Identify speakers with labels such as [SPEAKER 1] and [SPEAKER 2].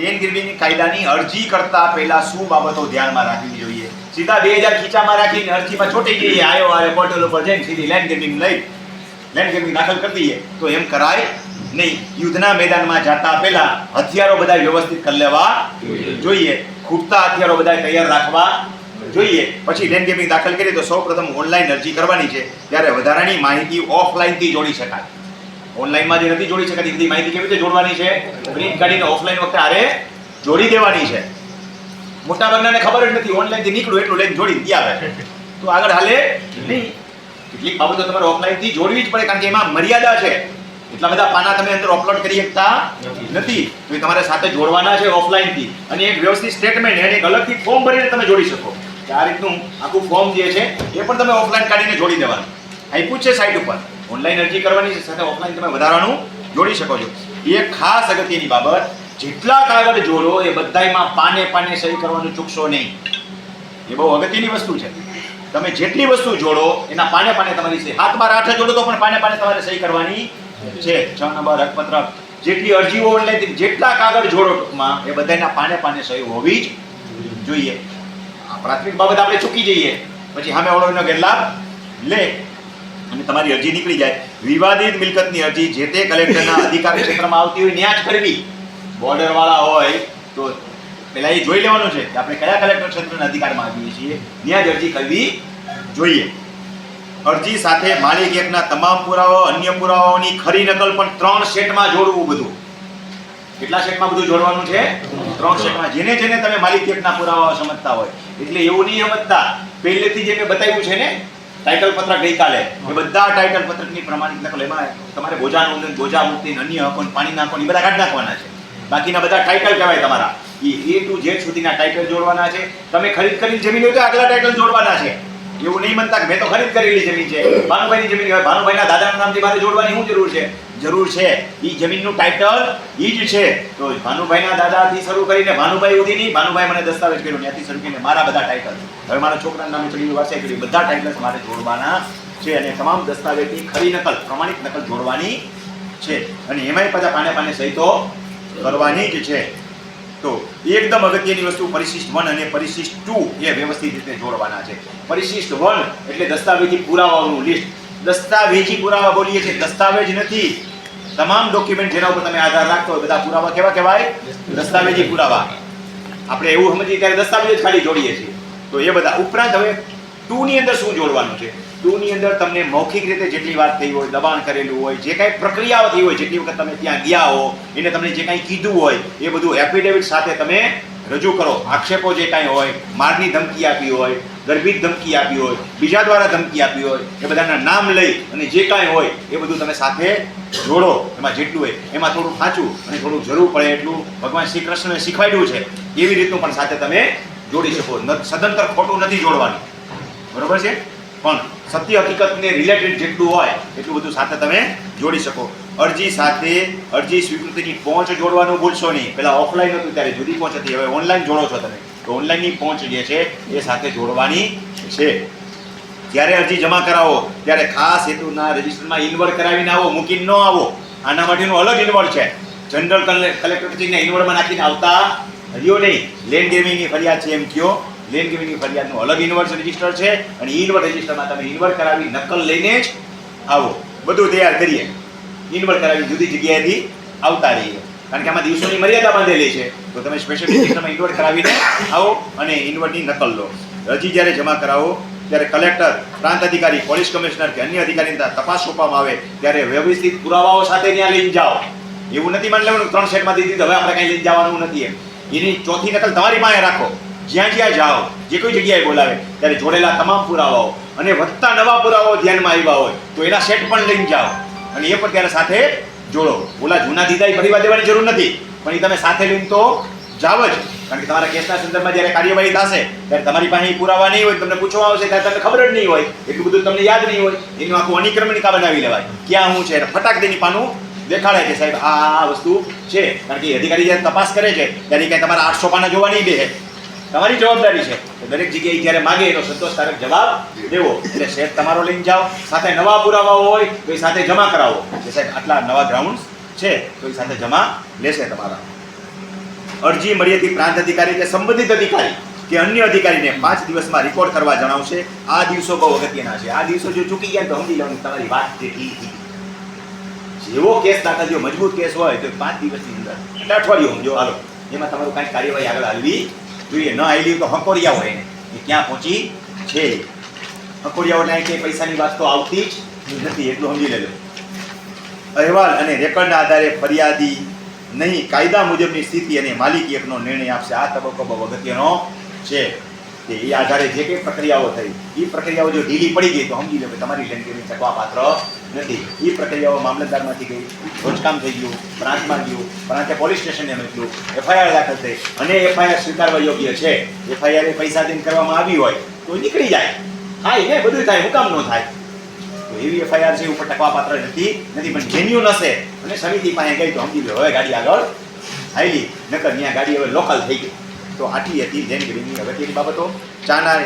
[SPEAKER 1] Lane ગિરવીની કાયદાની અરજી કરતા પહેલા શું બાબતો ધ્યાનમાં રાખવી જોઈએ? સીધા બે હજાર ખીચામાં રાખીને અરજીમાં છોટી જઈએ આયો આરે પોર્ટલ ઉપર જઈને સીધી લેન્ડ ગિરવિંગ લઈ લેન્ડ ગિરવિંગ દાખલ કરી દઈએ. તો એમ કરાય નહીં. યુદ્ધના મેદાનમાં જતા પહેલા હથિયારો બધા વ્યવસ્થિત કરી લેવા જોઈએ. ખૂટતા હથિયારો બધા તૈયાર રાખવા જોઈએ. પછી લેન્ડ ગેમિંગ દાખલ કરીએ તો સૌપ્રથમ ઓનલાઈન અરજી કરવાની છે. ત્યારે વધારાની માહિતી ઓફલાઈનથી જોડી શકાય. ઓનલાઈનમાં જે નથી જોડી શકાતી બધી માહિતી કેવી રીતે જોડવાની છે? પ્રિન્ટ કાઢીને ઓફલાઈન વખતે આરે જોડી દેવાની છે. મોટા ભાગનાને ખબર જ નથી ઓનલાઈનથી નીકળું એટલું લઈને જોડી દઈ આવે. તો આગળ હાલે નહીં. કેટલીક બાબતો તમારે ઓફલાઈનથી જોડવી જ પડે કારણ કે એમાં મર્યાદા છે. એટલા બધા પાના તમે અંદર અપલોડ કરી શકતા નથી. તો એ તમારે સાથે જોડવાના છે ઓફલાઈનથી. અને એક વ્યવસ્થિત સ્ટેટમેન્ટ એને એક અલગથી ફોર્મ ભરીને તમે જોડી શકો. કે આ રીતનું આખું ફોર્મ જે છે એ પણ તમે ઓફલાઈન કાઢીને જોડી દેવાનું. આપ્યું છે સાઇટ ઉપર. ઓનલાઈન અરજી કરવાની સાથે ઓફલાઈન તમે વધારાનું જોડી શકો છો. એ ખાસ અગત્યની બાબત, જેટલા કાગળ જોડો એ બધાયમાં પાને પાને સહી કરવાનું ચૂકશો નહીં. એ બહુ અગત્યની વસ્તુ છે. તમે જેટલી વસ્તુ જોડો, એના પાને પાને તમારી સહી હાથ બાર આઠ જોડો તો પણ પાને પાને તમારે સહી કરવાની છે. છ નંબર હકપત્રક જેટલી અરજીઓ ઓનલાઈન જેટલા કાગળ જોડો ટૂંકમાં, એ બધાના પાને પાને સહી હોવી જ જોઈએ. પ્રાથમિક બાબત આપણે ચૂકી જઈએ. પછી સામે ઓળો એનો ગેરલાભ લે. અને તમારી અરજી નીકળી જાય. વિવાદિત મિલકતની અરજી જે તે કલેક્ટરના અધિકાર ક્ષેત્રમાં આવતી હોય ત્યાં જ કરવી. બોર્ડર વાળા હોય તો પહેલા એ જોઈ લેવાનું છે કે આપણે કયા કલેક્ટર ક્ષેત્રના અધિકારમાં આવીએ છીએ. ત્યાં જ અરજી કરવી જોઈએ. અરજી સાથે માલિક એકના તમામ પુરાવા અન્ય પુરાવાઓની ખરી નકલ પણ ત્રણ સેટમાં જોડવું બધું. કેટલા સેટમાં બધું જોડવાનું છે? ત્રણ સેટમાં. જેને જેને તમે માલિક એકના પુરાવા સમજતા હોય. એટલે એવું નહીં સમજતા. પહેલેથી જે મેં બતાવ્યું છે ને ટાઇટલ પત્રક ગઈકાલે. એ બધા ટાઇટલ પત્રકની પ્રમાણિત નકલ એમાં તમારે બોજા નોંધણી બોજા મુક્તિ અન્ય હકો પાણી પાણીના હકો ને એ બધા કાઢી નાખવાના છે. બાકીના બધા ટાઇટલ કહેવાય તમારા. એ એ ટુ ઝેડ સુધીના ટાઇટલ જોડવાના છે. તમે ખરીદ કરીને જમીન હોય તો આગલા ટાઇટલ જોડવાના છે. એવું નહીં બનતા મેં તો ખરીદ કરેલી જમીન છે. ભાનુભાઈની જમીન હોય, ભાનુભાઈના દાદાના નામથી મારે જોડવાની શું જરૂર છે? જરૂર છે. એ જમીનનું ટાઇટલ એ જ છે. તો ભાનુભાઈના દાદાથી શરૂ કરીને ભાનુભાઈ ઉધીની, ભાનુભાઈ મને દસ્તાવેજ કર્યો, ત્યાંથી શરૂ કરીને મારા બધા ટાઇટલ હવે મારા છોકરાના નામે ચડી વાસે કરી બધા ટાઇટલ્સ મારે જોડવાના છે અને તમામ દસ્તાવેજની ખરી નકલ, પ્રમાણિત નકલ જોડવાની છે. અને એમાંય પાછા પાને પાને સહિતો કરવાની જ છે. તો એકદમ અગત્યની વસ્તુ પરિશિષ્ટ વન અને પરિશિષ્ટ ટુ એ વ્યવસ્થિત રીતે જોડવાના છે. પરિશિષ્ટ વન એટલે દસ્તાવેજી પુરાવાઓનું લિસ્ટ દસ્તાવેજી પુરાવા બોલીએ છીએ. દસ્તાવેજ નથી. તમામ ડોક્યુમેન્ટ જેના ઉપર તમે આધાર રાખતો હોય, બધા પુરાવા કેવા કહેવાય? દસ્તાવેજી પુરાવા. આપણે એવું સમજીએ ત્યારે દસ્તાવેજ ખાલી જોડીએ છીએ. તો એ બધા ઉપરાંત હવે ટુની અંદર શું જોડવાનું છે? ટુની અંદર તમને મૌખિક રીતે જેટલી વાત થઈ હોય, દબાણ કરેલું હોય, જે કાંઈ પ્રક્રિયાઓ થઈ હોય, જેટલી વખત તમે ત્યાં ગયા હો, એને તમને જે કાંઈ કીધું હોય, એ બધું એફિડેવિટ સાથે તમે રજૂ કરો. આક્ષેપો જે કાંઈ હોય, મારની ધમકી આપી હોય ગર્ભિત ધમકી આપી હોય, બીજા દ્વારા ધમકી આપી હોય, એ બધાના નામ લઈ અને જે કાંઈ હોય, એ બધું તમે સાથે જોડો. એમાં જેટલું હોય, એમાં થોડું ખાંચું અને થોડું જરૂર પડે એટલું ભગવાન શ્રી કૃષ્ણને શીખવાડ્યું છે. એવી રીતનું પણ સાથે તમે જોડી શકો. સદંતર ખોટું નથી જોડવાનું. બરોબર છે? પણ સત્ય હકીકતને રિલેટેડ જેટલું હોય, એટલું બધું સાથે તમે જોડી શકો. અરજી સાથે, અરજી સ્વીકૃતિની પહોંચ જોડવાનું ભૂલશો નહીં. પહેલાં ઓફલાઈન હતું ત્યારે જુદી પહોંચ હતી. હવે ઓનલાઈન જોડો છો તમે. તો ઓનલાઈનની પહોંચ જે છે, એ સાથે જોડવાની છે. જ્યારે અરજી જમા કરાવો, ત્યારે ખાસ હેતુના રજિસ્ટરમાં ઇન્વર્ટ કરાવીને આવો, મૂકીને ન આવો. આના માટેનું અલગ ઇન્વર્ટ છે. જનરલ કલેક્ટર કચેરીના ઇન્વર્ટમાં નાખીને આવતા રહ્યો નહીં. લેન્ડ ગેમિંગની ફરિયાદ છે એમ કયો. લેન્ડ ગેમિંગની ફરિયાદનું અલગ ઇન્વર્ટ રજિસ્ટર છે અને ઇન્વર્ટ રજિસ્ટરમાં તમે ઇન્વર્ટ કરાવી નકલ લઈને જ આવો. બધું તૈયાર કરીએ. ઇન્વર્ટ કરાવી જુદી જગ્યાએથી આવતા રહીએ. કારણ કે આમાં દિવસોની મર્યાદા બાંધેલી છે. તો તમે સ્પેશિયલ રજિસ્ટરમાં ઇન્વર્ટ કરાવીને આવો અને ઇન્વર્ટની નકલ લો. અરજી જ્યારે જમા કરાવો, ત્યારે કલેક્ટર પ્રાંત અધિકારી, પોલીસ કમિશનર કે અન્ય અધિકારીની તપાસ સોંપવામાં આવે, ત્યારે વ્યવસ્થિત પુરાવાઓ સાથે ત્યાં લઈને જાઓ. એવું નથી માની લેવાનું ત્રણ સેટમાં દીધી, હવે આપણે કઈ લઈને જવાનું નથી એમ. એની ચોથી નકલ તમારી પાસે રાખો. જ્યાં જ્યાં જાઓ, જે કોઈ જગ્યાએ બોલાવે, ત્યારે જોડેલા તમામ પુરાવાઓ અને વધતા નવા પુરાવાઓ ધ્યાનમાં આવ્યા હોય, તો એના સેટ પણ લઈને જાઓ. અને એ પણ ત્યારે સાથે જોડો. ઓલા જૂના દીધા એ ફરી દેવાની જરૂર નથી. પણ એ તમે સાથે લઈને તો જાવ જ. કારણ કે તમારા કેસના સંદર્ભમાં જ્યારે કાર્યવાહી થશે, ત્યારે તમારી પાસે પુરાવા નહીં હોય, તમને પૂછવા આવશે, ત્યારે તમને ખબર જ નહીં હોય. એટલું બધું તમને યાદ નહીં હોય. એનું આખું અનિક્રમણિકા બનાવી લેવાય. ક્યાં હું છે? ફટાક દેની પાનું દેખાડે કે સાહેબ. આ આ વસ્તુ છે. કારણ કે અધિકારી જ્યારે તપાસ કરે છે, ત્યારે કાંઈ તમારા આઠસો પાના જોવા નહીં દે. તમારી જવાબદારી છે. દરેક જગ્યાએ જ્યારે માગે, એનો સંતોષકારક જવાબ દેવો. એટલે સેટ તમારો લઈને જાઓ. સાથે નવા પુરાવાઓ હોય, તો એ સાથે જમા કરાવો. કે સાહેબ, આટલા નવા ગ્રાઉન્ડ છે, તો એ સાથે જમા લેશે તમારા. અરજી મળ્યેથી પ્રાંત અધિકારી કે સંબંધિત અધિકારી કે અન્ય અધિકારીને? પાંચ દિવસમાં રિપોર્ટ કરવા જણાવશે. આ દિવસો બહુ અગત્યના છે. આ દિવસો જો ચૂકી ગયા તો સમજી લેવાની તમારી વાત જેટલી જેવો કેસ દાખલ થયો, મજબૂત કેસ હોય, તો પાંચ દિવસની અંદર. એટલે અઠવાડિયું સમજો. હાલો. એમાં તમારું કાંઈક કાર્યવાહી આગળ હાલવી જોઈએ. ન આવી તો હકોરિયા હોય એને. એ ક્યાં પહોંચી? છે. હકોરિયા એટલે કે પૈસાની વાત તો આવતી જ નથી, એટલું સમજી લેજો. અહેવાલ અને રેકર્ડના આધારે ફરિયાદી નહીં, કાયદા મુજબની સ્થિતિ અને માલિકી હકનો નિર્ણય આપશે. આ તબક્કો બહુ અગત્યનો છે. એ આધારે જે કંઈ પ્રક્રિયાઓ થઈ, એ પ્રક્રિયાઓ જો ઢીલી પડી ગઈ તો સમજી લો કે તમારી લેનદેન ચકવા પાત્ર નથી. એ પ્રક્રિયાઓ મામલતદારમાંથી ગઈ રોજકામ થઈ ગયું, બ્રાન્ચમાં ગયું, બ્રાન્ચે પોલીસ સ્ટેશને મોકલ્યું, એફઆઈઆર દાખલ થઈ અને એફઆઈઆર સ્વીકારવા યોગ્ય છે. એફઆઈઆર એ પૈસા દઈને કરવામાં આવી હોય તો નીકળી જાય. થાય ને બધું થાય, હું કામ ન થાય. તો એવી એફઆઈઆર છે ઉપર ટકવા પાત્ર નથી નથી, પણ જેન્યુન હશે. અને સમિતિ પાસે ગઈ તો સમજી લો, હવે ગાડી આગળ હાલી નકર ત્યાં ગાડી હવે લોકલ થઈ ગઈ. તો આટલી હતી લેન ગેમિંગની અગત્યની બાબતો. ચાના